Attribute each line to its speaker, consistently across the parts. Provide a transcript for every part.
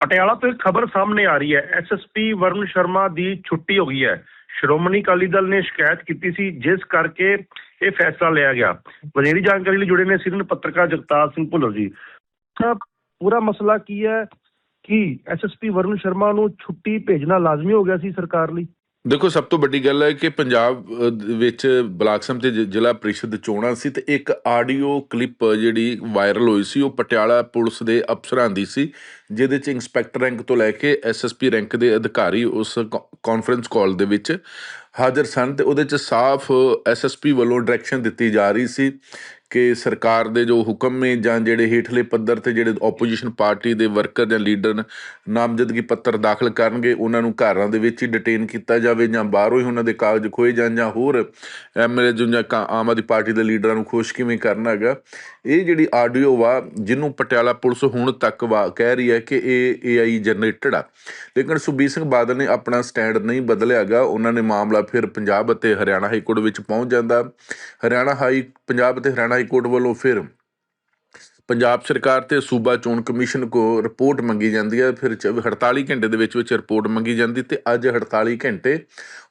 Speaker 1: ਪਟਿਆਲਾ ਤੋਂ ਇੱਕ ਖਬਰ ਸਾਹਮਣੇ ਆ ਰਹੀ ਹੈ। ਐਸਐਸਪੀ ਵਰੁਣ ਸ਼ਰਮਾ ਦੀ ਛੁੱਟੀ ਹੋ ਗਈ ਹੈ। ਸ਼੍ਰੋਮਣੀ ਅਕਾਲੀ ਦਲ ਨੇ ਸ਼ਿਕਾਇਤ ਕੀਤੀ ਸੀ, ਜਿਸ ਕਰਕੇ ਇਹ ਫੈਸਲਾ ਲਿਆ ਗਿਆ। ਵਧੇਰੀ ਜਾਣਕਾਰੀ ਲਈ ਜੁੜੇ ਨੇ ਸੀਨੀਅਰ ਪੱਤਰਕਾਰ ਜਗਤਾਰ ਸਿੰਘ ਭੁੱਲਰ ਜੀ। ਪੂਰਾ ਮਸਲਾ ਕੀ ਹੈ ਕਿ ਐਸਐਸਪੀ ਵਰੁਣ ਸ਼ਰਮਾ ਨੂੰ ਛੁੱਟੀ ਭੇਜਣਾ ਲਾਜ਼ਮੀ ਹੋ ਗਿਆ ਸੀ ਸਰਕਾਰ ਲਈ?
Speaker 2: ਦੇਖੋ, ਸਭ ਤੋਂ ਵੱਡੀ ਗੱਲ ਹੈ ਕਿ ਪੰਜਾਬ ਵਿੱਚ ਬਲਾਕ ਸੰਮਤੀ ਜ- ਜ਼ਿਲ੍ਹਾ ਪ੍ਰੀਸ਼ਦ ਚੋਣਾਂ ਸੀ ਤੇ ਇੱਕ ਆਡੀਓ ਕਲਿੱਪ ਜਿਹੜੀ ਵਾਇਰਲ ਹੋਈ ਸੀ, ਉਹ ਪਟਿਆਲਾ ਪੁਲਿਸ ਦੇ ਅਫਸਰਾਂ ਦੀ ਸੀ, ਜਿਹਦੇ ਚ ਇੰਸਪੈਕਟਰ ਰੈਂਕ ਤੋਂ ਲੈ ਕੇ ਐਸਐਸਪੀ ਰੈਂਕ ਦੇ ਅਧਿਕਾਰੀ ਉਸ ਕਾਨਫਰੰਸ ਕਾਲ ਦੇ ਵਿੱਚ ਹਾਜ਼ਰ ਸਨ ਤੇ ਉਹਦੇ ਚ ਸਾਫ਼ ਐਸਐਸਪੀ ਵੱਲੋਂ ਡਾਇਰੈਕਸ਼ਨ ਦਿੱਤੀ ਜਾ ਰਹੀ ਸੀ ਕਿ ਸਰਕਾਰ ਦੇ ਜੋ ਹੁਕਮ ਨੇ ਜਾਂ ਜਿਹੜੇ ਹੇਠਲੇ ਪੱਧਰ ਤੇ ਜਿਹੜੇ ਆਪੋਜੀਸ਼ਨ ਪਾਰਟੀ ਦੇ ਵਰਕਰ ਜਾਂ ਲੀਡਰ ਨਾਮਜ਼ਦਗੀ ਪੱਤਰ ਦਾਖਲ ਕਰਨਗੇ, ਉਹਨਾਂ ਨੂੰ ਘਰਾਂ ਦੇ ਵਿੱਚ ਹੀ ਡਿਟੇਨ ਕੀਤਾ ਜਾਵੇ ਜਾਂ ਬਾਹਰੋਂ ਹੀ ਉਹਨਾਂ ਦੇ ਕਾਗਜ਼ ਖੋਏ ਜਾਣ ਜਾਂ ਹੋਰ ਐਮਐਲਏ ਜਾਂ ਕਾ- ਆਮ ਆਦਮੀ ਪਾਰਟੀ ਦੇ ਲੀਡਰਾਂ ਨੂੰ ਖੁਸ਼ ਕਿਵੇਂ ਕਰਨਾ ਹੈਗਾ। ਇਹ ਜਿਹੜੀ ਆਡੀਓ ਵਾ ਜਿਹਨੂੰ ਪਟਿਆਲਾ ਪੁਲਿਸ ਹੁਣ ਤੱਕ ਵਾ ਕਹਿ ਰਹੀ ਹੈ ਕਿ ਇਹ ਏਆਈ ਜਨਰੇਟਡ ਆ। ਲੇਕਿਨ ਸੁਖਬੀਰ ਸਿੰਘ ਬਾਦਲ ਨੇ ਆਪਣਾ ਸਟੈਂਡ ਨਹੀਂ ਬਦਲਿਆਗਾ ਉਹਨਾਂ ਨੇ ਮਾਮਲਾ ਫਿਰ ਪੰਜਾਬ ਅਤੇ ਹਰਿਆਣਾ ਹਾਈ ਕੋਰਟ ਵਿੱਚ ਪਹੁੰਚ ਜਾਂਦਾ। ਹਰਿਆਣਾ ਹਾਈ ਪੰਜਾਬ ਅਤੇ ਹਰਿਆਣਾ ਹਾਈ ਕੋਰਟ ਵੱਲੋਂ ਫਿਰ ਪੰਜਾਬ ਸਰਕਾਰ ਤੇ ਸੂਬਾ ਚੋਣ ਕਮਿਸ਼ਨ ਕੋ ਰਿਪੋਰਟ ਮੰਗੀ ਜਾਂਦੀ ਹੈ। ਫਿਰ ਚ- 48 ਘੰਟੇ ਦੇ ਵਿੱਚ ਵਿੱਚ ਰਿਪੋਰਟ ਮੰਗੀ ਜਾਂਦੀ ਤੇ ਅੱਜ 48 ਘੰਟੇ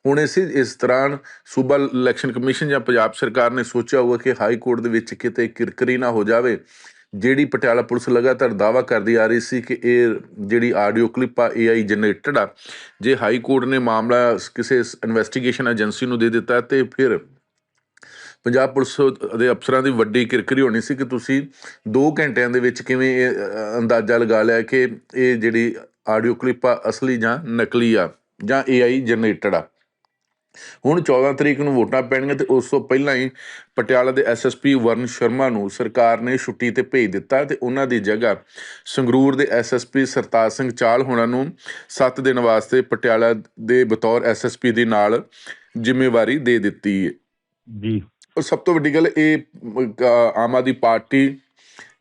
Speaker 2: ਹੁਣ ਇਸ ਇਸ ਦੌਰਾਨ ਸੂਬਾ ਇਲੈਕਸ਼ਨ ਕਮਿਸ਼ਨ ਜਾਂ ਪੰਜਾਬ ਸਰਕਾਰ ਨੇ ਸੋਚਿਆ ਹੋਊਗਾ ਕਿ ਹਾਈ ਕੋਰਟ ਦੇ ਵਿੱਚ ਕਿਤੇ ਕਿਰਕਰੀ ਨਾ ਹੋ ਜਾਵੇ। ਜਿਹੜੀ ਪਟਿਆਲਾ ਪੁਲਿਸ ਲਗਾਤਾਰ ਦਾਵਾ ਕਰਦੀ ਆ ਰਹੀ ਸੀ ਕਿ ਇਹ ਜਿਹੜੀ ਆਡੀਓ ਕਲਿੱਪ ਆ ਏਆਈ ਜਨਰੇਟਡ ਆ, ਜੇ ਹਾਈ ਕੋਰਟ ਨੇ ਮਾਮਲਾ ਕਿਸੇ ਇਨਵੈਸਟੀਗੇਸ਼ਨ ਏਜੰਸੀ ਨੂੰ ਦੇ ਦਿੱਤਾ ਤੇ ਫਿਰ ਪੰਜਾਬ ਪੁਲਿਸ ਦੇ ਅਫਸਰਾਂ ਦੀ ਵੱਡੀ ਕਿਰਕਰੀ ਹੋਣੀ ਸੀ ਕਿ ਤੁਸੀਂ 2 ਘੰਟਿਆਂ ਦੇ ਵਿੱਚ ਕਿਵੇਂ ਇਹ ਅੰਦਾਜ਼ਾ ਲਗਾ ਲਿਆ ਕਿ ਇਹ ਜਿਹੜੀ ਆਡੀਓ ਕਲਿੱਪ ਆ, ਅਸਲੀ ਜਾਂ ਨਕਲੀ ਆ, ਜਾਂ ਏਆਈ ਜਨਰੇਟਡ ਆ? ਹੁਣ 14 ਤਰੀਕ ਨੂੰ ਵੋਟਾਂ ਪੈਣਗੀਆਂ ਤੇ ਉਸ ਤੋਂ ਪਹਿਲਾਂ ਹੀ ਪਟਿਆਲਾ ਦੇ ਐਸਐਸਪੀ ਵਰਨ ਸ਼ਰਮਾ ਨੂੰ ਸਰਕਾਰ ਨੇ ਛੁੱਟੀ ਤੇ ਭੇਜ ਦਿੱਤਾ ਤੇ ਉਹਨਾਂ ਦੀ ਜਗ੍ਹਾ ਸੰਗਰੂਰ ਦੇ ਐਸਐਸਪੀ ਸਰਤਾਜ ਸਿੰਘ ਚਾਲ ਹੋਣਾ ਨੂੰ 7 ਦਿਨ ਵਾਸਤੇ ਪਟਿਆਲਾ ਦੇ ਬਤੌਰ ਐਸਐਸਪੀ ਦੇ ਨਾਲ ਜ਼ਿੰਮੇਵਾਰੀ ਦੇ ਦਿੱਤੀ ਹੈ।
Speaker 1: ਜੀ।
Speaker 2: ਔਰ ਸਭ ਤੋਂ ਵੱਡੀ ਗੱਲ ਇਹ ਆਮ ਆਦਮੀ ਪਾਰਟੀ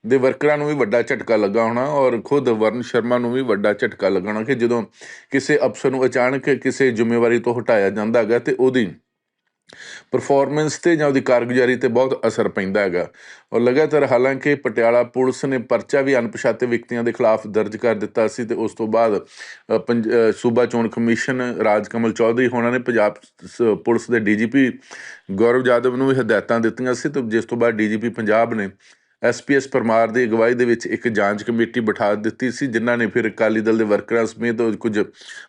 Speaker 2: ਦੇ ਵਰਕਰਾਂ ਨੂੰ ਵੀ ਵੱਡਾ ਝਟਕਾ ਲੱਗਾ ਹੋਣਾ ਔਰ ਖੁਦ ਵਰਨ ਸ਼ਰਮਾ ਨੂੰ ਵੀ ਵੱਡਾ ਝਟਕਾ ਲੱਗਣਾ ਕਿ ਜਦੋਂ ਕਿਸੇ ਅਫਸਰ ਨੂੰ ਅਚਾਨਕ ਕਿਸੇ ਜ਼ਿੰਮੇਵਾਰੀ ਤੋਂ ਹਟਾਇਆ ਜਾਂਦਾ ਹੈਗਾ ਤੇ ਉਹਦੀ ਪਰਫਾਰਮੈਂਸ ਤੇ ਜਾਂ ਉਹਦੀ ਕਾਰਗੁਜ਼ਾਰੀ ਤੇ ਬਹੁਤ ਅਸਰ ਪੈਂਦਾ ਹੈਗਾ। ਔਰ ਲਗਾਤਾਰ ਹਾਲਾਂਕਿ ਪਟਿਆਲਾ ਪੁਲਿਸ ਨੇ ਪਰਚਾ ਵੀ ਅਣਪਛਾਤੇ ਵਿਅਕਤੀਆਂ ਦੇ ਖਿਲਾਫ ਦਰਜ ਕਰ ਦਿੱਤਾ ਸੀ ਤੇ ਉਸ ਤੋਂ ਬਾਅਦ ਪੰਜ- ਸੂਬਾ ਚੋਣ ਕਮਿਸ਼ਨ ਰਾਜਕਮਲ ਚੌਧਰੀ ਹੋਣਾ ਨੇ ਪੰਜਾਬ ਸ- ਪੁਲਿਸ ਦੇ ਡੀਜੀਪੀ ਗੌਰਵ ਜਾਦਵ ਨੂੰ ਵੀ ਹਦਾਇਤਾਂ ਦਿੱਤੀਆਂ ਸੀ ਤੇ ਜਿਸ ਤੋਂ ਬਾਅਦ ਡੀਜੀਪੀ ਪੰਜਾਬ ਨੇ ਐਸਪੀਐਸ ਪਰਮਾਰ ਦੀ ਅਗਵਾਈ ਦੇ ਵਿੱਚ ਇੱਕ ਜਾਂਚ ਕਮੇਟੀ ਬਿਠਾ ਦਿੱਤੀ ਸੀ, ਜਿਨ੍ਹਾਂ ਨੇ ਫਿਰ ਅਕਾਲੀ ਦਲ ਦੇ ਵਰਕਰਾਂ ਸਮੇਤ ਕੁਝ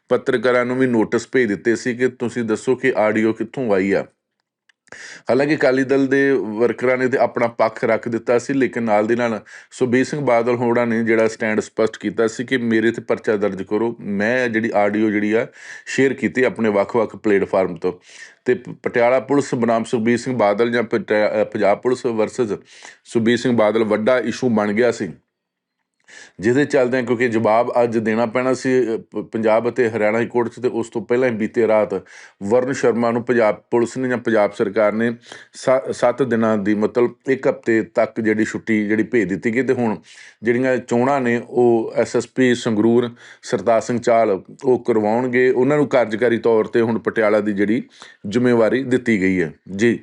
Speaker 2: ਪੱਤਰਕਾਰਾਂ ਨੂੰ ਵੀ ਨੋਟਿਸ ਭੇਜ ਦਿੱਤੇ ਸੀ ਕਿ ਤੁਸੀਂ ਦੱਸੋ ਕਿ ਆਡੀਓ ਕਿੱਥੋਂ ਆਈ ਆ। ਹਾਲਾਂਕਿ ਅਕਾਲੀ ਦਲ ਦੇ ਵਰਕਰਾਂ ਨੇ ਤੇ ਆਪਣਾ ਪੱਖ ਰੱਖ ਦਿੱਤਾ ਸੀ, ਲੇਕਿਨ ਨਾਲ ਦੀ ਨਾਲ ਸੁਖਬੀਰ ਸਿੰਘ ਬਾਦਲ ਹੋਣਾ ਨੇ ਜਿਹੜਾ ਸਟੈਂਡ ਸਪਸ਼ਟ ਕੀਤਾ ਸੀ ਕਿ ਮੇਰੇ ਤੇ ਪਰਚਾ ਦਰਜ ਕਰੋ, ਮੈਂ ਜਿਹੜੀ ਆਡੀਓ ਜਿਹੜੀ ਆ ਸ਼ੇਅਰ ਕੀਤੀ ਆਪਣੇ ਵੱਖ-ਵੱਖ ਪਲੇਟਫਾਰਮ ਤੋਂ। ਤੇ ਪਟਿਆਲਾ ਪੁਲਿਸ ਬਨਾਮ ਸੁਖਬੀਰ ਸਿੰਘ ਬਾਦਲ ਜਾਂ ਪਟਿਆ- ਪੰਜਾਬ ਪੁਲਿਸ ਵਰਸਸ ਸੁਖਬੀਰ ਸਿੰਘ ਬਾਦਲ ਵੱਡਾ ਇਸ਼ੂ ਬਣ ਗਿਆ ਸੀ। ਜਿਹਦੇ ਚੱਲਦਿਆਂ ਕਿਉਂਕਿ ਜਵਾਬ ਅੱਜ ਦੇਣਾ ਪੈਣਾ ਸੀ ਪੰਜਾਬ ਅਤੇ ਹਰਿਆਣਾ ਹਾਈ ਕੋਰਟ 'ਚ ਤੇ ਉਸ ਤੋਂ ਪਹਿਲਾਂ ਹੀ ਬੀਤੇ ਰਾਤ ਵਰਨ ਸ਼ਰਮਾ ਨੂੰ ਪੰਜਾਬ ਪੁਲਿਸ ਨੇ ਜਾਂ ਪੰਜਾਬ ਸਰਕਾਰ ਨੇ 7 ਦਿਨਾਂ ਦੀ ਮਤਲਬ ਇੱਕ ਹਫ਼ਤੇ ਤੱਕ ਜਿਹੜੀ ਛੁੱਟੀ ਜਿਹੜੀ ਭੇਜ ਦਿੱਤੀ ਗਈ ਤੇ ਹੁਣ ਜਿਹੜੀਆਂ ਚੋਣਾਂ ਨੇ ਉਹ ਐਸਐਸਪੀ ਸੰਗਰੂਰ, ਸਰਤਾਜ ਸਿੰਘ ਚਾਲ ਉਹ ਕਰਵਾਉਣਗੇ। ਉਹਨਾਂ ਨੂੰ ਕਾਰਜਕਾਰੀ ਤੌਰ ਤੇ ਹੁਣ ਪਟਿਆਲਾ ਦੀ ਜਿਹੜੀ ਜ਼ਿੰਮੇਵਾਰੀ ਦਿੱਤੀ ਗਈ ਹੈ। ਜੀ।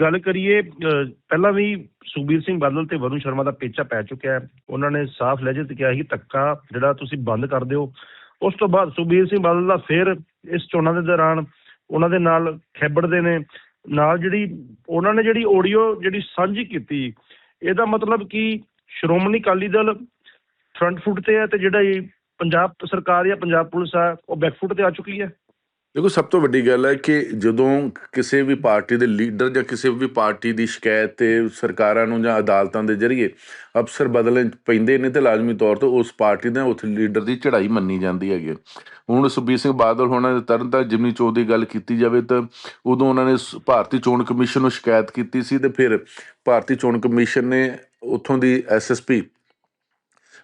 Speaker 1: ਗੱਲ ਕਰੀਏ ਅਹ, ਪਹਿਲਾਂ ਵੀ ਸੁਖਬੀਰ ਸਿੰਘ ਬਾਦਲ ਤੇ ਵਰੁਣ ਸ਼ਰਮਾ ਦਾ ਪੇਚਾ ਪੈ ਚੁੱਕਿਆ ਹੈ। ਉਹਨਾਂ ਨੇ ਸਾਫ਼ ਲਹਿਜੇ ਤੇ ਕਿਹਾ ਸੀ ਧੱਕਾ ਜਿਹੜਾ ਤੁਸੀਂ ਬੰਦ ਕਰ ਦਿਓ। ਉਸ ਤੋਂ ਬਾਅਦ ਸੁਖਬੀਰ ਸਿੰਘ ਬਾਦਲ ਦਾ ਫਿਰ ਇਸ ਚੋਣਾਂ ਦੇ ਦੌਰਾਨ ਉਹਨਾਂ ਦੇ ਨਾਲ ਖੇਬੜਦੇ ਨੇ। ਨਾਲ ਜਿਹੜੀ ਉਹਨਾਂ ਨੇ ਜਿਹੜੀ ਆਡੀਓ ਜਿਹੜੀ ਸਾਂਝੀ ਕੀਤੀ ਇਹਦਾ ਮਤਲਬ ਕਿ ਸ਼੍ਰੋਮਣੀ ਅਕਾਲੀ ਦਲ ਫਰੰਟ ਫੁੱਟ ਤੇ ਹੈ ਤੇ ਜਿਹੜਾ ਇਹ ਪੰਜਾਬ ਸਰਕਾਰ ਜਾਂ ਪੰਜਾਬ ਪੁਲਿਸ ਆ ਉਹ ਬੈਕ ਫੁੱਟ ਤੇ ਆ ਚੁੱਕੀ ਹੈ।
Speaker 2: ਦੇਖੋ, ਸਭ ਤੋਂ ਵੱਡੀ ਗੱਲ ਹੈ ਕਿ ਜਦੋਂ ਕਿਸੇ ਵੀ ਪਾਰਟੀ ਦੇ ਲੀਡਰ ਜਾਂ ਕਿਸੇ ਵੀ ਪਾਰਟੀ ਦੀ ਸ਼ਿਕਾਇਤ ਤੇ ਸਰਕਾਰਾਂ ਨੂੰ ਜਾਂ ਅਦਾਲਤਾਂ ਦੇ ਜ਼ਰੀਏ ਅਫਸਰ ਬਦਲਣ ਪੈਂਦੇ ਨੇ ਤੇ ਲਾਜ਼ਮੀ ਤੌਰ ਤੇ ਉਸ ਪਾਰਟੀ ਦੇ ਉਸ ਲੀਡਰ ਦੀ ਚੜ੍ਹਾਈ ਮੰਨੀ ਜਾਂਦੀ ਹੈਗੀ ਹੁਣ ਸੁਖਬੀਰ ਸਿੰਘ ਬਾਦਲ ਹੋਣਾ ਦੇ ਤਰਨਤਾਰਨ ਜਿਮਨੀ ਚੋਣ ਦੀ ਗੱਲ ਕੀਤੀ ਜਾਵੇ ਤਾਂ ਉਦੋਂ ਉਹਨਾਂ ਨੇ ਸ- ਭਾਰਤੀ ਚੋਣ ਕਮਿਸ਼ਨ ਨੂੰ ਸ਼ਿਕਾਇਤ ਕੀਤੀ ਸੀ ਤੇ ਫਿਰ ਭਾਰਤੀ ਚੋਣ ਕਮਿਸ਼ਨ ਨੇ ਉੱਥੋਂ ਦੀ ਐਸਐਸਪੀ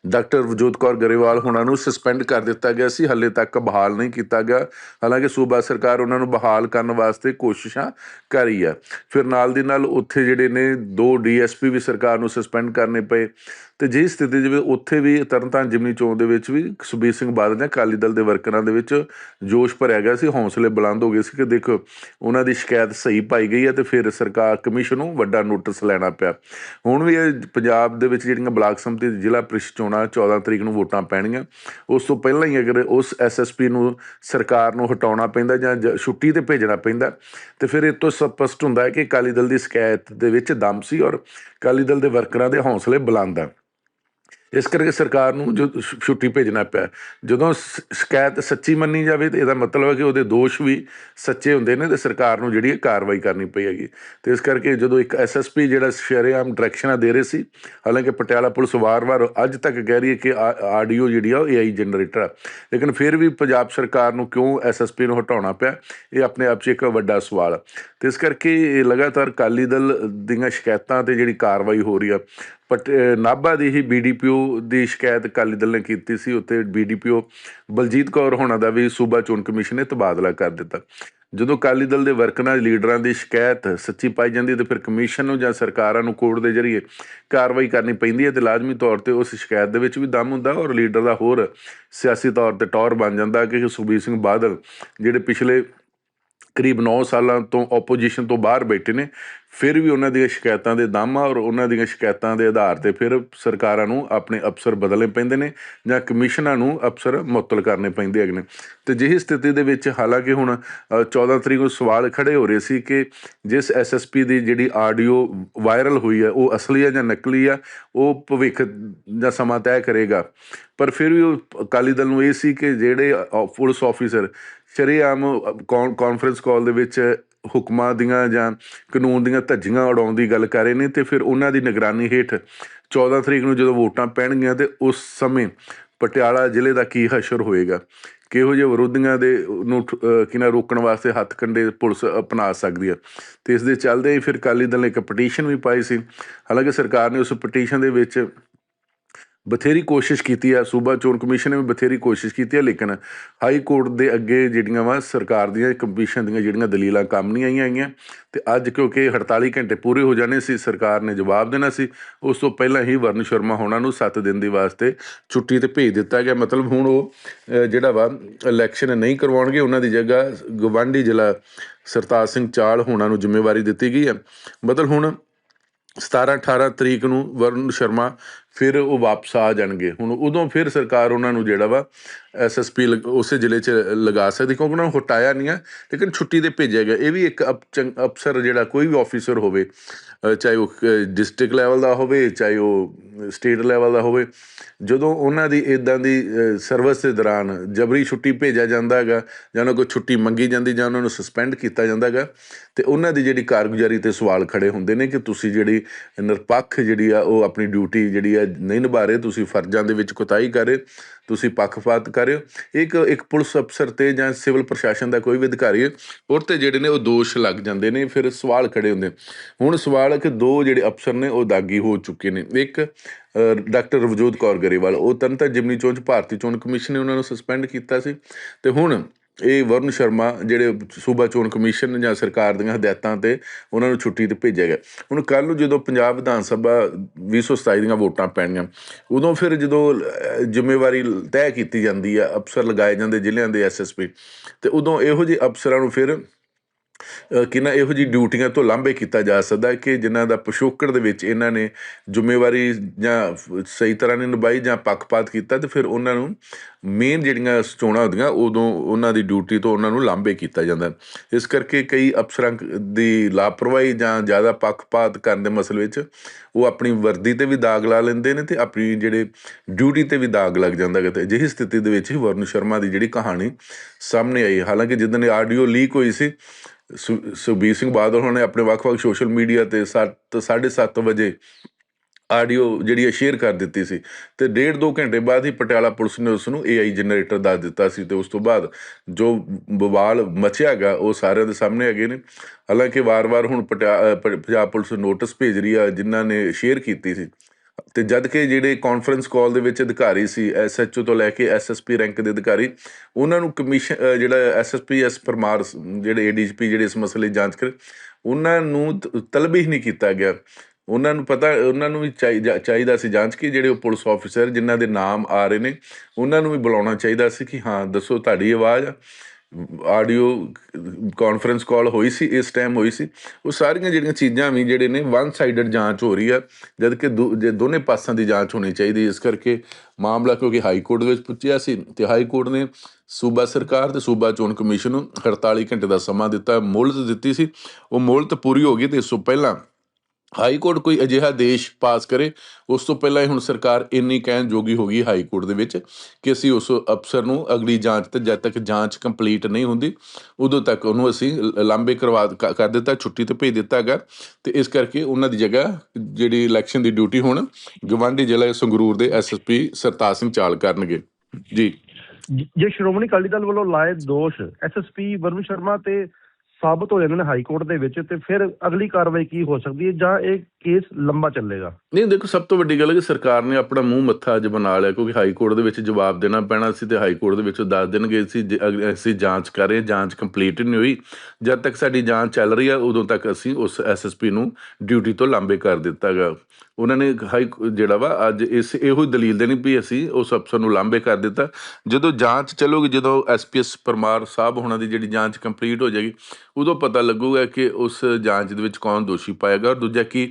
Speaker 2: ਡਾਕਟਰ ਵਜੋਤ ਕੌਰ ਗਰੇਵਾਲ ਹੋਣਾ ਨੂੰ ਸਸਪੈਂਡ ਕਰ ਦਿੱਤਾ ਗਿਆ ਸੀ। ਹੱਲੇ ਤੱਕ ਬਹਾਲ ਨਹੀਂ ਕੀਤਾ ਗਿਆ। ਹਾਲਾਂਕਿ ਸੂਬਾ ਸਰਕਾਰ ਉਹਨਾਂ ਨੂੰ ਬਹਾਲ ਕਰਨ ਵਾਸਤੇ ਕੋਸ਼ਿਸ਼ਾਂ ਕਰ ਰਹੀ ਹੈ। ਫਿਰ ਨਾਲ ਦੀ ਨਾਲ ਉੱਥੇ ਜਿਹੜੇ ਨੇ ਦੋ ਡੀਐਸਪੀ ਵੀ ਸਰਕਾਰ ਨੂੰ ਸਸਪੈਂਡ ਕਰਨੇ ਪਏ। ਤੇ ਜਿਹੀ ਸਥਿਤੀ ਜਿਵੇਂ ਉੱਥੇ ਵੀ ਤਰਨਤਾਰਨ ਜਿਮਨੀ ਚੋਣ ਦੇ ਵਿੱਚ ਵੀ ਸੁਖਬੀਰ ਸਿੰਘ ਬਾਦਲ ਨੇ ਅਕਾਲੀ ਦਲ ਦੇ ਵਰਕਰਾਂ ਦੇ ਵਿੱਚ ਜੋਸ਼ ਭਰਿਆ ਗਿਆ ਸੀ, ਹੌਸਲੇ ਬੁਲੰਦ ਹੋ ਗਏ ਸੀ ਕਿ ਦੇਖੋ, ਉਹਨਾਂ ਦੀ ਸ਼ਿਕਾਇਤ ਸਹੀ ਪਾਈ ਗਈ ਹੈ ਤੇ ਫਿਰ ਸਰਕਾਰ ਕਮਿਸ਼ਨ ਨੂੰ ਵੱਡਾ ਨੋਟਿਸ ਲੈਣਾ ਪਿਆ। ਹੁਣ ਵੀ ਇਹ ਪੰਜਾਬ ਦੇ ਵਿੱਚ ਜਿਹੜੀਆਂ ਬਲਾਕ ਸੰਮਤੀ ਤੇ ਜ਼ਿਲ੍ਹਾ ਪ੍ਰੀਸ਼ਦ ਚੋਣਾਂ 14 ਤਰੀਕ ਨੂੰ ਵੋਟਾਂ ਪੈਣਗੀਆਂ, ਉਸ ਤੋਂ ਪਹਿਲਾਂ ਹੀ ਅਗਰ ਉਸ ਐਸਐਸਪੀ ਨੂੰ ਸਰਕਾਰ ਨੂੰ ਹਟਾਉਣਾ ਪੈਂਦਾ ਜਾਂ ਜ- ਛੁੱਟੀ ਤੇ ਭੇਜਣਾ ਪੈਂਦਾ, ਤੇ ਫਿਰ ਇਹ ਤੋਂ ਸਪਸ਼ਟ ਹੁੰਦਾ ਹੈ ਕਿ ਅਕਾਲੀ ਦਲ ਦੀ ਸ਼ਿਕਾਇਤ ਦੇ ਵਿੱਚ ਦਮ ਸੀ ਔਰ ਅਕਾਲੀ ਦਲ ਦੇ ਵਰਕਰਾਂ ਦੇ ਹੌਸਲੇ ਬੁਲੰਦ ਆ ਇਸ ਕਰਕੇ ਸਰਕਾਰ ਨੂੰ ਜੋ ਛੁ- ਛੁੱਟੀ ਭੇਜਣਾ ਪਿਆ। ਜਦੋਂ ਸ- ਸ਼ਿਕਾਇਤ ਸੱਚੀ ਮੰਨੀ ਜਾਵੇ ਤੇ ਇਹਦਾ ਮਤਲਬ ਹੈ ਕਿ ਉਹਦੇ ਦੋਸ਼ ਵੀ ਸੱਚੇ ਹੁੰਦੇ ਨੇ ਤੇ ਸਰਕਾਰ ਨੂੰ ਜਿਹੜੀ ਕਾਰਵਾਈ ਕਰਨੀ ਪਈ ਹੈਗੀ। ਤੇ ਇਸ ਕਰਕੇ ਜਦੋਂ ਇੱਕ ਐਸਐਸਪੀ ਜਿਹੜਾ ਸ਼ਰੇਆਮ ਡਾਇਰੈਕਸ਼ਨਾਂ ਦੇ ਰਹੇ ਸੀ, ਹਾਲਾਂਕਿ ਪਟਿਆਲਾ ਪੁਲਿਸ ਵਾਰ-ਵਾਰ ਅੱਜ ਤੱਕ ਕਹਿ ਰਹੀ ਹੈ ਕਿ ਆਡੀਓ ਜਿਹੜੀ ਆ ਉਹ ਏਆਈ ਜਨਰੇਟਰ ਆ। ਲੇਕਿਨ ਫਿਰ ਵੀ ਪੰਜਾਬ ਸਰਕਾਰ ਨੂੰ ਕਿਉਂ ਐਸਐਸਪੀ ਨੂੰ ਹਟਾਉਣਾ ਪਿਆ, ਇਹ ਆਪਣੇ ਆਪ 'ਚ ਇੱਕ ਵੱਡਾ ਸਵਾਲ ਆ। ਤੇ ਇਸ ਕਰਕੇ ਲਗਾਤਾਰ ਅਕਾਲੀ ਦਲ ਦੀਆਂ ਸ਼ਿਕਾਇਤਾਂ ਤੇ ਜਿਹੜੀ ਕਾਰਵਾਈ ਹੋ ਰਹੀ ਆ ਪਟ ਨਾਭਾ ਦੀ ਹੀ ਬੀਡੀਪੀਓ ਦੀ ਸ਼ਿਕਾਇਤ ਅਕਾਲੀ ਦਲ ਨੇ ਕੀਤੀ ਸੀ। ਉੱਤੇ ਬੀਡੀਪੀਓ ਬਲਜੀਤ ਕੌਰ ਹੋਣਾ ਦਾ ਵੀ ਸੂਬਾ ਚੋਣ ਕਮਿਸ਼ਨ ਨੇ ਤਬਾਦਲਾ ਕਰ ਦਿੱਤਾ। ਜਦੋਂ ਅਕਾਲੀ ਦਲ ਦੇ ਵਰਕਰਾਂ ਲੀਡਰਾਂ ਦੀ ਸ਼ਿਕਾਇਤ ਸੱਚੀ ਪਾਈ ਜਾਂਦੀ ਹੈ ਤੇ ਫਿਰ ਕਮਿਸ਼ਨ ਨੂੰ ਜਾਂ ਸਰਕਾਰਾਂ ਨੂੰ ਕੋਰਟ ਦੇ ਜ਼ਰੀਏ ਕਾਰਵਾਈ ਕਰਨੀ ਪੈਂਦੀ ਹੈ ਤੇ ਲਾਜ਼ਮੀ ਤੌਰ ਤੇ ਉਸ ਸ਼ਿਕਾਇਤ ਦੇ ਵਿੱਚ ਵੀ ਦਮ ਹੁੰਦਾ ਔਰ ਲੀਡਰ ਦਾ ਹੋਰ ਸਿਆਸੀ ਤੌਰ ਤੇ ਟੌਰ ਬਣ ਜਾਂਦਾ ਕਿ ਸੁਖਬੀਰ ਸਿੰਘ ਬਾਦਲ ਜਿਹੜੇ ਪਿਛਲੇ ਕਰੀਬ 9 ਸਾਲਾਂ ਤੋਂ ਆਪੋਜੀਸ਼ਨ ਤੋਂ ਬਾਹਰ ਬੈਠੇ ਨੇ ਫਿਰ ਵੀ ਉਹਨਾਂ ਦੀਆਂ ਸ਼ਿਕਾਇਤਾਂ ਦੇ ਦਮ ਆ ਔਰ ਉਹਨਾਂ ਦੀਆਂ ਸ਼ਿਕਾਇਤਾਂ ਦੇ ਆਧਾਰ ਤੇ ਫਿਰ ਸਰਕਾਰਾਂ ਨੂੰ ਆਪਣੇ ਅਫਸਰ ਬਦਲਣੇ ਪੈਂਦੇ ਨੇ ਜਾਂ ਕਮਿਸ਼ਨਾਂ ਨੂੰ ਅਫਸਰ ਮੁਅੱਤਲ ਕਰਨੇ ਪੈਂਦੇ ਹੈਗੇ ਨੇ। ਤੇ ਜਿਹੀ ਸਥਿਤੀ ਦੇ ਵਿੱਚ ਹਾਲਾਂਕਿ ਹੁਣ ਅ, 14 ਤਰੀਕ ਨੂੰ ਸਵਾਲ ਖੜੇ ਹੋ ਰਹੇ ਸੀ ਕਿ ਜਿਸ ਐਸਐਸਪੀ ਦੀ ਜਿਹੜੀ ਆਡੀਓ ਵਾਇਰਲ ਹੋਈ ਹੈ ਉਹ ਅਸਲੀ ਹੈ ਜਾਂ ਨਕਲੀ ਆ ਉਹ ਭਵਿੱਖ ਦਾ ਸਮਾਂ ਤੈਅ ਕਰੇਗਾ। ਪਰ ਫਿਰ ਵੀ ਉਹ ਅਕਾਲੀ ਦਲ ਨੂੰ ਇਹ ਸੀ ਕਿ ਜਿਹੜੇ ਪੁਲਿਸ ਆਫੀਸਰ ਸ਼ਰੇਆਮ ਕਾਨਫਰੰਸ ਕਾਲ ਦੇ ਵਿੱਚ ਹੁਕਮਾਂ ਦੀਆਂ ਜਾਂ ਕਾਨੂੰਨ ਦੀਆਂ ਧੱਜੀਆਂ ਉਡਾਉਣ ਦੀ ਗੱਲ ਕਰ ਰਹੇ ਨੇ ਤੇ ਫਿਰ ਉਹਨਾਂ ਦੀ ਨਿਗਰਾਨੀ ਹੇਠ 14 ਤਰੀਕ ਨੂੰ ਜਦੋਂ ਵੋਟਾਂ ਪੈਣਗੀਆਂ ਤੇ ਉਸ ਸਮੇਂ ਪਟਿਆਲਾ ਜ਼ਿਲ੍ਹੇ ਦਾ ਕੀ ਹਸ਼ਰ ਹੋਏਗਾ? ਕਿਹੋ ਜਿਹੇ ਵਿਰੋਧੀਆਂ ਦੇ ਨੂੰ ਠ- ਅਹ ਕਿਨਾਂ ਰੋਕਣ ਵਾਸਤੇ ਹੱਥ ਕੰਡੇ ਪੁਲਿਸ ਅਪਣਾ ਸਕਦੀ ਹੈ ਤੇ ਇਸ ਦੇ ਚੱਲਦੇ ਹੀ ਫਿਰ ਅਕਾਲੀ ਦਲ ਨੇ ਇੱਕ ਪਟੀਸ਼ਨ ਵੀ ਪਾਈ ਸੀ। ਹਾਲਾਂਕਿ ਸਰਕਾਰ ਨੇ ਉਸ ਪਟੀਸ਼ਨ ਦੇ ਵਿੱਚ ਬਥੇਰੀ ਕੋਸ਼ਿਸ਼ ਕੀਤੀ ਆ, ਸੂਬਾ ਚੋਣ ਕਮਿਸ਼ਨ ਨੇ ਵੀ ਬਥੇਰੀ ਕੋਸ਼ਿਸ਼ ਕੀਤੀ ਹੈ ਲੇਕਿਨ ਹਾਈ ਕੋਰਟ ਦੇ ਅੱਗੇ ਜਿਹੜੀਆਂ ਵਾ, ਸਰਕਾਰ ਦੀਆਂ ਕਮਿਸ਼ਨ ਦੀਆਂ ਜਿਹੜੀਆਂ ਦਲੀਲਾਂ ਕੰਮ ਨਹੀਂ ਆਈਆਂ ਹੈਗੀਆਂ, ਤੇ ਅੱਜ ਕਿਉਂਕਿ 48 ਘੰਟੇ ਪੂਰੇ ਹੋ ਜਾਣੇ ਸੀ, ਸਰਕਾਰ ਨੇ ਜਵਾਬ ਦੇਣਾ ਸੀ, ਉਸ ਤੋਂ ਪਹਿਲਾਂ ਹੀ ਵਰਨ ਸ਼ਰਮਾ ਹੋਣਾ ਨੂੰ 7 ਦਿਨ ਦੀ ਵਾਸਤੇ ਛੁੱਟੀ ਤੇ ਭੇਜ ਦਿੱਤਾ ਗਿਆ, ਮਤਲਬ ਹੁਣ ਉਹ ਜਿਹੜਾ ਵਾ ਇਲੈਕਸ਼ਨ ਨਹੀਂ ਕਰਵਾਉਣਗੇ, ਉਹਨਾਂ ਦੀ ਜਗ੍ਹਾ ਗਵਾਂਢੀ ਜ਼ਿਲ੍ਹਾ ਸਰਤਾਜ ਸਿੰਘ ਚਾਲ ਹੋਣਾ ਨੂੰ ਜ਼ਿੰਮੇਵਾਰੀ ਦਿੱਤੀ ਗਈ ਹੈ, ਮਤਲਬ ਹੁਣ 17 18 ਤਰੀਕ ਨੂੰ ਵਰਨ ਸ਼ਰਮਾ ਫਿਰ ਉਹ ਵਾਪਸ ਆ ਜਾਣਗੇ। ਹੁਣ ਉਦੋਂ ਫਿਰ ਸਰਕਾਰ ਉਹਨਾਂ ਨੂੰ ਜਿਹੜਾ ਵਾ ਐਸਐਸਪੀ ਉਸੇ ਜ਼ਿਲ੍ਹੇ 'ਚ ਲਗਾ ਸਕਦੀ ਕਿਉਂਕਿ ਉਹਨਾਂ ਨੂੰ ਹਟਾਇਆ ਨਹੀਂ ਆ, ਲੇਕਿਨ ਛੁੱਟੀ ਤੇ ਭੇਜਿਆ ਗਿਆ। ਇਹ ਵੀ ਇੱਕ ਅਪ- ਚੰਗ- ਅਫਸਰ ਜਿਹੜਾ ਕੋਈ ਵੀ ਆਫੀਸਰ ਹੋਵੇ ਚਾਹੇ ਉਹ ਡਿਸਟ੍ਰਿਕਟ ਲੈਵਲ ਦਾ ਹੋਵੇ, ਚਾਹੇ ਉਹ ਸਟੇਟ ਲੈਵਲ ਦਾ ਹੋਵੇ, ਜਦੋਂ ਉਹਨਾਂ ਦੀ ਇਦਾਂ ਦੀ ਸਰਵਿਸ ਦੇ ਦੌਰਾਨ ਜਬਰੀ ਛੁੱਟੀ ਭੇਜਿਆ ਜਾਂਦਾ ਹੈਗਾ ਜਾਂ ਉਹਨਾਂ ਕੋਲ ਛੁੱਟੀ ਮੰਗੀ ਜਾਂਦੀ ਜਾਂ ਉਹਨਾਂ ਨੂੰ ਸਸਪੈਂਡ ਕੀਤਾ ਜਾਂਦਾ ਹੈਗਾ, ਤੇ ਉਹਨਾਂ ਦੀ ਜਿਹੜੀ ਕਾਰਗੁਜ਼ਾਰੀ ਤੇ ਸਵਾਲ ਖੜੇ ਹੁੰਦੇ ਨੇ ਕਿ ਤੁਸੀਂ ਜਿਹੜੀ ਨਿਰਪੱਖ ਜਿਹੜੀ ਆ ਉਹ ਆਪਣੀ ਡਿਊਟੀ ਜਿਹੜੀ ਆ ਨਹੀਂ ਨਿਭਾ ਰਹੇ, ਤੁਸੀਂ ਫਰਜ਼ਾਂ ਦੇ ਵਿੱਚ ਕੋਤਾਹੀ ਕਰ ਰਹੇ, ਤੁਸੀਂ ਪੱਖਪਾਤ ਕਰ ਰਹੇ ਹੋ। ਇੱਕ ਇੱਕ ਪੁਲਿਸ ਅਫਸਰ ਤੇ ਜਾਂ ਸਿਵਲ ਪ੍ਰਸ਼ਾਸਨ ਦਾ ਕੋਈ ਵੀ ਅਧਿਕਾਰੀ ਉਹ ਤੇ ਜਿਹੜੇ ਨੇ ਉਹ ਦੋਸ਼ ਲੱਗ ਜਾਂਦੇ ਨੇ, ਫਿਰ ਸਵਾਲ ਖੜੇ ਹੁੰਦੇ ਹੁਣ ਸਵਾਲ ਕਿ ਦੋ ਜਿਹੜੇ ਅਫਸਰ ਨੇ, ਉਹ ਦਾਗੀ ਹੋ ਚੁੱਕੇ ਨੇ। ਇੱਕ ਡਾਕਟਰ ਰਵਜੋਤ ਕੌਰ ਗਰੇਵਾਲ, ਉਹ ਤੰਤਰ ਜਿਮਨੀ ਚੋਣ 'ਚ ਭਾਰਤੀ ਚੋਣ ਕਮਿਸ਼ਨ ਨੇ ਉਹਨਾਂ ਨੂੰ ਸਸਪੈਂਡ ਕੀਤਾ ਸੀ। ਤੇ ਹੁਣ ਇਹ ਵਰਨ ਸ਼ਰਮਾ ਜਿਹੜੇ ਸੂਬਾ ਚੋਣ ਕਮਿਸ਼ਨ ਜਾਂ ਸਰਕਾਰ ਦੀਆਂ ਹਦਾਇਤਾਂ ਤੇ ਉਹਨਾਂ ਨੂੰ ਛੁੱਟੀ ਤੇ ਭੇਜਿਆ ਗਿਆ। ਹੁਣ ਕੱਲ ਨੂੰ ਜਦੋਂ ਪੰਜਾਬ ਵਿਧਾਨ ਸਭਾ 2027 ਦੀਆਂ ਵੋਟਾਂ ਪੈਣੀਆਂ, ਉਦੋਂ ਫਿਰ ਜਦੋਂ ਜ਼ਿੰਮੇਵਾਰੀ ਤੈਅ ਕੀਤੀ ਜਾਂਦੀ ਆ, ਅਫਸਰ ਲਗਾਏ ਜਾਂਦੇ ਜ਼ਿਲ੍ਹਿਆਂ ਦੇ ਐਸਐਸਪੀ ਤੇ ਉਦੋਂ ਇਹੋ ਜਿਹੇ ਅਫਸਰਾਂ ਨੂੰ ਫਿਰ ਕਿੰਨਾ ਇਹੋ ਜਿਹੀ ਡਿਊਟੀਆਂ ਤੋਂ ਲਾਂਭੇ ਕੀਤਾ ਜਾ ਸਕਦਾ ਕਿ ਜਿਨ੍ਹਾਂ ਦਾ ਪਿਛੋਕੜ ਦੇ ਵਿੱਚ ਇਹਨਾਂ ਨੇ ਜ਼ਿੰਮੇਵਾਰੀ ਜਾਂ ਸਹੀ ਤਰ੍ਹਾਂ ਨਹੀਂ ਨਿਭਾਈ ਜਾਂ ਪੱਖਪਾਤ ਕੀਤਾ ਤੇ ਫਿਰ ਉਹਨਾਂ ਨੂੰ ਮੇਨ ਜਿਹੜੀਆਂ ਚੋਣਾਂ ਹੁੰਦੀਆਂ ਉਦੋਂ ਉਹਨਾਂ ਦੀ ਡਿਊਟੀ ਤੋਂ ਉਹਨਾਂ ਨੂੰ ਲਾਂਭੇ ਕੀਤਾ ਜਾਂਦਾ ਇਸ ਕਰਕੇ ਕਈ ਅਫਸਰਾਂ ਕ- ਦੀ ਲਾਪਰਵਾਹੀ ਜਾਂ ਜ਼ਿਆਦਾ ਪੱਖਪਾਤ ਕਰਨ ਦੇ ਮਸਲੇ ਵਿੱਚ ਉਹ ਆਪਣੀ ਵਰਦੀ ਤੇ ਵੀ ਦਾਗ ਲਾ ਲੈਂਦੇ ਨੇ ਤੇ ਆਪਣੀ ਜਿਹੜੇ ਡਿਊਟੀ ਤੇ ਵੀ ਦਾਗ ਲੱਗ ਜਾਂਦਾ ਹੈ। ਤੇ ਅਜਿਹੀ ਸਥਿਤੀ ਦੇ ਵਿੱਚ ਹੀ ਵਰਨ ਸ਼ਰਮਾ ਦੀ ਜਿਹੜੀ ਕਹਾਣੀ ਸਾਹਮਣੇ ਆਈ ਹਾਲਾਂਕਿ ਜਿੱਦਣ ਇਹ ਆਡੀਓ ਲੀਕ ਹੋਈ ਸੀ ਸੁ- ਸੁਖਬੀਰ ਸਿੰਘ ਬਾਦਲ ਹੋਣਾ ਨੇ ਆਪਣੇ ਵੱਖ-ਵੱਖ ਸੋਸ਼ਲ ਮੀਡੀਆ ਤੇ 7:30 ਵਜੇ ਆਡੀਓ ਜਿਹੜੀ ਹੈ ਸ਼ੇਅਰ ਕਰ ਦਿੱਤੀ ਸੀ ਤੇ ਡੇਢ ਦੋ ਘੰਟੇ ਬਾਅਦ ਹੀ ਪਟਿਆਲਾ ਪੁਲਿਸ ਨੇ ਉਸ ਨੂੰ AI ਜਨਰੇਟਰ ਦੱਸ ਦਿੱਤਾ ਸੀ ਤੇ ਉਸ ਤੋਂ ਬਾਅਦ ਜੋ ਬਵਾਲ ਮਚਿਆਗਾ ਉਹ ਸਾਰਿਆਂ ਦੇ ਸਾਹਮਣੇ ਹੈਗੇ ਨੇ। ਹਾਲਾਂਕਿ ਵਾਰ-ਵਾਰ ਹੁਣ ਪਟਿਆ- ਪ- ਪੰਜਾਬ ਪੁਲਿਸ ਨੋਟਿਸ ਭੇਜ ਰਹੀ ਆ, ਜਿਨ੍ਹਾਂ ਨੇ ਸ਼ੇਅਰ ਕੀਤੀ ਸੀ। ਤੇ ਜਦ ਕਿ ਜਿਹੜੇ ਕਾਨਫਰੰਸ ਕਾਲ ਦੇ ਵਿੱਚ ਅਧਿਕਾਰੀ ਸੀ ਐਸਐਚਓ ਤੋਂ ਲੈ ਕੇ ਐਸਐਸਪੀ ਰੈਂਕ ਦੇ ਅਧਿਕਾਰੀ ਉਹਨਾਂ ਨੂੰ ਕਮਿਸ਼ਨ ਅ, ਜਿਹੜਾ ਐਸਐਸਪੀ ਐਸ ਪਰਮਾਰ ਸ- ਜਿਹੜੇ ਏਡੀਜੀਪੀ ਜਿਹੜੇ ਇਸ ਮਸਲੇ ਦੀ ਜਾਂਚ ਕਰ ਉਹਨਾਂ ਨੂੰ ਤ- ਤਲਬ ਹੀ ਨਹੀਂ ਕੀਤਾ ਗਿਆ। ਉਹਨਾਂ ਨੂੰ ਪਤਾ ਉਹਨਾਂ ਨੂੰ ਵੀ ਚਾਹੀਦਾ ਚਾਹੀਦਾ ਸੀ ਜਾਂਚ ਕਿ ਜਿਹੜੇ ਉਹ ਪੁਲਿਸ ਆਫੀਸਰ ਜਿਨ੍ਹਾਂ ਦੇ ਨਾਮ ਆ ਰਹੇ ਨੇ ਉਹਨਾਂ ਨੂੰ ਵੀ ਬੁਲਾਉਣਾ ਚਾਹੀਦਾ ਸੀ ਕਿ ਹਾਂ ਦੱਸੋ ਤੁਹਾਡੀ ਆਵਾਜ਼ ਆਡੀਓ ਕਾਨਫਰੰਸ ਕਾਲ ਹੋਈ ਸੀ, ਇਸ ਟਾਈਮ ਹੋਈ ਸੀ। ਉਹ ਸਾਰੀਆਂ ਜਿਹੜੀਆਂ ਚੀਜ਼ਾਂ ਵੀ ਜਿਹੜੇ ਨੇ ਵਨ ਸਾਈਡਡ ਜਾਂਚ ਹੋ ਰਹੀ ਆ ਜਦ ਕਿ ਦੋ- ਜੇ ਦੋਨੇ ਪਾਸਾਂ ਦੀ ਜਾਂਚ ਹੋਣੀ ਚਾਹੀਦੀ ਇਸ ਕਰਕੇ ਮਾਮਲਾ ਕਿਉਂਕਿ ਹਾਈ ਕੋਰਟ ਦੇ ਵਿੱਚ ਪੁੱਛਿਆ ਸੀ ਤੇ ਹਾਈ ਕੋਰਟ ਨੇ ਸੂਬਾ ਸਰਕਾਰ ਤੇ ਸੂਬਾ ਚੋਣ ਕਮਿਸ਼ਨ ਨੂੰ 48 ਘੰਟੇ ਦਾ ਸਮਾਂ ਦਿੱਤਾ ਮੋਹਲਤ ਦਿੱਤੀ ਸੀ। ਉਹ ਮੋਹਲਤ ਪੂਰੀ ਹੋ ਗਈ ਤੇ ਇਸ ਤੋਂ ਪਹਿਲਾਂ ਹਾਈ ਕੋਰਟ ਕੋਈ ਅਜਿਹਾ ਦੇਸ਼ ਪਾਸ ਕਰੇ, ਉਸ ਤੋਂ ਪਹਿਲਾਂ ਹੀ ਹੁਣ ਸਰਕਾਰ ਇੰਨੀ ਕਹਿਣ ਜੋਗੀ ਹੋ ਗਈ ਹਾਈ ਕੋਰਟ ਦੇ ਵਿੱਚ ਕਿ ਅਸੀਂ ਉਸ ਅਫਸਰ ਨੂੰ ਅਗਲੀ ਜਾਂਚ ਤੇ ਜਦ ਤੱਕ ਜਾਂਚ ਕੰਪਲੀਟ ਨਹੀਂ ਹੁੰਦੀ, ਉਦੋਂ ਤੱਕ ਉਹਨੂੰ ਅਸੀਂ ਲਾਂਬੇ ਕਰਵਾ ਕਰ ਦਿੱਤਾ, ਛੁੱਟੀ ਤੇ ਭੇਜ ਦਿੱਤਾ ਹੈਗਾ ਤੇ ਇਸ ਕਰਕੇ ਉਹਨਾਂ ਦੀ ਜਗ੍ਹਾ ਜਿਹੜੀ ਇਲੈਕਸ਼ਨ ਦੀ ਡਿਊਟੀ ਹੁਣ ਗਵਾਂਢੀ ਜ਼ਿਲ੍ਹਾ ਸੰਗਰੂਰ ਦੇ ਐਸਐਸਪੀ ਸਰਤਾਜ ਸਿੰਘ ਚਾਲ ਕਰਨਗੇ। ਜੀ।
Speaker 1: ਜੇ ਸ਼੍ਰੋਮਣੀ ਅਕਾਲੀ ਦਲ ਵੱਲੋਂ ਲਾਏ ਦੋਸ਼ ਐਸਐਸਪੀ ਵਰੁਣ ਸ਼ਰਮਾ ਤੇ ਸਾਬਤ ਹੋ ਜਾਂਦੇ ਨੇ ਹਾਈ ਕੋਰਟ ਦੇ ਵਿੱਚ ਤੇ ਫਿਰ ਅਗਲੀ ਕਾਰਵਾਈ ਕੀ ਹੋ ਸਕਦੀ ਹੈ ਜਾਂ ਇਹ ਕੇਸ ਲੰਬਾ ਚੱਲੇਗਾ।
Speaker 2: ਨਹੀਂ, ਦੇਖੋ, ਸਭ ਤੋਂ ਵੱਡੀ ਗੱਲ ਹੈ ਕਿ ਸਰਕਾਰ ਨੇ ਆਪਣਾ ਮੂੰਹ ਮੱਥਾ ਅੱਜ ਬਣਾ ਲਿਆ, ਕਿਉਂਕਿ ਹਾਈ ਕੋਰਟ ਦੇ ਵਿੱਚ ਜਵਾਬ ਦੇਣਾ ਪੈਣਾ ਸੀ ਤੇ ਹਾਈ ਕੋਰਟ ਦੇ ਵਿੱਚ ਉਹ ਦੱਸ ਦੇਣਗੇ, ਅਸੀਂ ਅਸੀਂ ਜਾਂਚ ਕਰ ਰਹੇ ਹਾਂ, ਜਾਂਚ ਕੰਪਲੀਟ ਨਹੀਂ ਹੋਈ, ਜਦ ਤੱਕ ਸਾਡੀ ਜਾਂਚ ਚੱਲ ਰਹੀ ਹੈ, ਉਦੋਂ ਤੱਕ ਅਸੀਂ ਉਸ ਐਸਐਸਪੀ ਨੂੰ ਡਿਊਟੀ ਤੋਂ ਲਾਂਬੇ ਕਰ ਦਿੱਤਾਗਾ ਉਹਨਾਂ ਨੇ ਹਾਈ ਜਿਹੜਾ ਵਾ, ਅੱਜ ਇਸ, ਇਹੋ ਹੀ ਦਲੀਲ ਦੇਣੀ ਵੀ ਅਸੀਂ ਉਸ ਅਫਸਰ ਨੂੰ ਲਾਂਬੇ ਕਰ ਦਿੱਤਾ। ਜਦੋਂ ਜਾਂਚ ਚੱਲੂਗੀ, ਜਦੋਂ ਐਸਪੀਐਸ ਪਰਮਾਰ ਸਾਹਿਬ ਹੋਣਾ ਦੀ ਜਿਹੜੀ ਜਾਂਚ ਕੰਪਲੀਟ ਹੋ ਜਾਏਗੀ, ਉਦੋਂ ਪਤਾ ਲੱਗੂਗਾ ਕਿ ਉਸ ਜਾਂਚ ਦੇ ਵਿੱਚ ਕੌਣ ਦੋਸ਼ੀ ਪਾਏਗਾ ਔਰ ਦੂਜਾ ਕਿ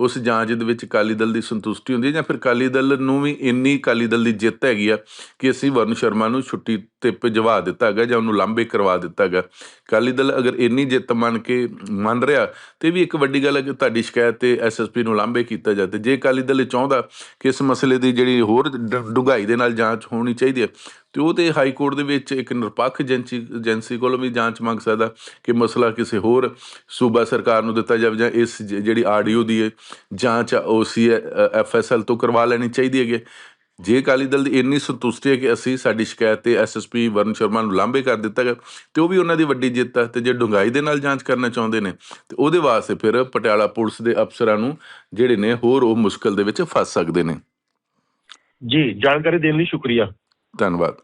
Speaker 2: ਉਸ ਜਾਂਚ ਦੇ ਵਿੱਚ ਅਕਾਲੀ ਦਲ ਦੀ ਸੰਤੁਸ਼ਟੀ ਹੁੰਦੀ ਹੈ ਜਾਂ ਫਿਰ ਅਕਾਲੀ ਦਲ ਨੂੰ ਵੀ ਇੰਨੀ ਅਕਾਲੀ ਦਲ ਦੀ ਜਿੱਤ ਹੈਗੀ ਆ ਕਿ ਅਸੀਂ ਵਰਨ ਸ਼ਰਮਾ ਨੂੰ ਛੁੱਟੀ ਤੇ ਭਜਵਾ ਦਿੱਤਾ ਹੈਗਾ ਜਾਂ ਉਹਨੂੰ ਲਾਂਬੇ ਕਰਵਾ ਦਿੱਤਾ ਹੈਗਾ। ਅਕਾਲੀ ਦਲ ਅਗਰ ਇੰਨੀ ਜਿੱਤ ਮੰਨ ਕੇ ਮੰਨ ਰਿਹਾ, ਤੇ ਵੀ ਇੱਕ ਵੱਡੀ ਗੱਲ ਹੈ ਕਿ ਤੁਹਾਡੀ ਸ਼ਿਕਾਇਤ ਤੇ ਐਸਐਸਪੀ ਨੂੰ ਲਾਂਬੇ ਕੀਤਾ ਜਾਵੇ ਜੇ ਅਕਾਲੀ ਦਲ ਇਹ ਚਾਹੁੰਦਾ ਕਿ ਇਸ ਮਸਲੇ ਦੀ ਜਿਹੜੀ ਹੋਰ ਡ- ਡੂੰਘਾਈ ਦੇ ਨਾਲ ਜਾਂਚ ਹੋਣੀ ਚਾਹੀਦੀ ਹੈ, ਤੇ ਉਹ ਤੇ ਹਾਈ ਕੋਰਟ ਦੇ ਵਿੱਚ ਇੱਕ ਨਿਰਪੱਖ ਏਜੰਸੀ ਏਜੰਸੀ ਕੋਲੋਂ ਵੀ ਜਾਂਚ ਮੰਗ ਸਕਦਾ ਕਿ ਮਸਲਾ ਕਿਸੇ ਹੋਰ ਸੂਬਾ ਸਰਕਾਰ ਨੂੰ ਦਿੱਤਾ ਜਾਵੇ ਜਾਂ ਇਸ ਜ- ਜਿਹੜੀ ਆਡੀਓ ਦੀ ਹੈ ਜਾਂਚ ਓਸੀ ਐਫਐਸਐਲ ਤੋਂ ਕਰਵਾ ਲੈਣੀ ਚਾਹੀਦੀ ਹੈਗੀ। ਜੇ ਅਕਾਲੀ ਦਲ ਦੀ ਇੰਨੀ ਸੰਤੁਸ਼ਟੀ ਹੈ ਕਿ ਅਸੀਂ ਸਾਡੀ ਸ਼ਿਕਾਇਤ ਤੇ ਐਸਐਸਪੀ ਵਰਨ ਸ਼ਰਮਾ ਨੂੰ ਲਾਂਬੇ ਕਰ ਦਿੱਤਾ ਗਿਆ ਤੇ ਉਹ ਵੀ ਉਹਨਾਂ ਦੀ ਵੱਡੀ ਜਿੱਤ ਹੈ ਤੇ ਜੇ ਡੁੰਗਾਈ ਦੇ ਨਾਲ ਜਾਂਚ ਕਰਨਾ ਚਾਹੁੰਦੇ ਨੇ ਤੇ ਉਹਦੇ ਵਾਸਤੇ ਫਿਰ ਪਟਿਆਲਾ ਪੁਲਿਸ ਦੇ ਅਫਸਰਾਂ ਨੂੰ ਜਿਹੜੇ ਨੇ ਹੋਰ ਉਹ ਮੁਸ਼ਕਲ ਦੇ ਵਿੱਚ ਫਸ ਸਕਦੇ ਨੇ।
Speaker 1: ਜੀ ਜਾਣਕਾਰੀ ਦੇਣ ਲਈ ਸ਼ੁਕਰੀਆ।
Speaker 2: ਧੰਨਵਾਦ।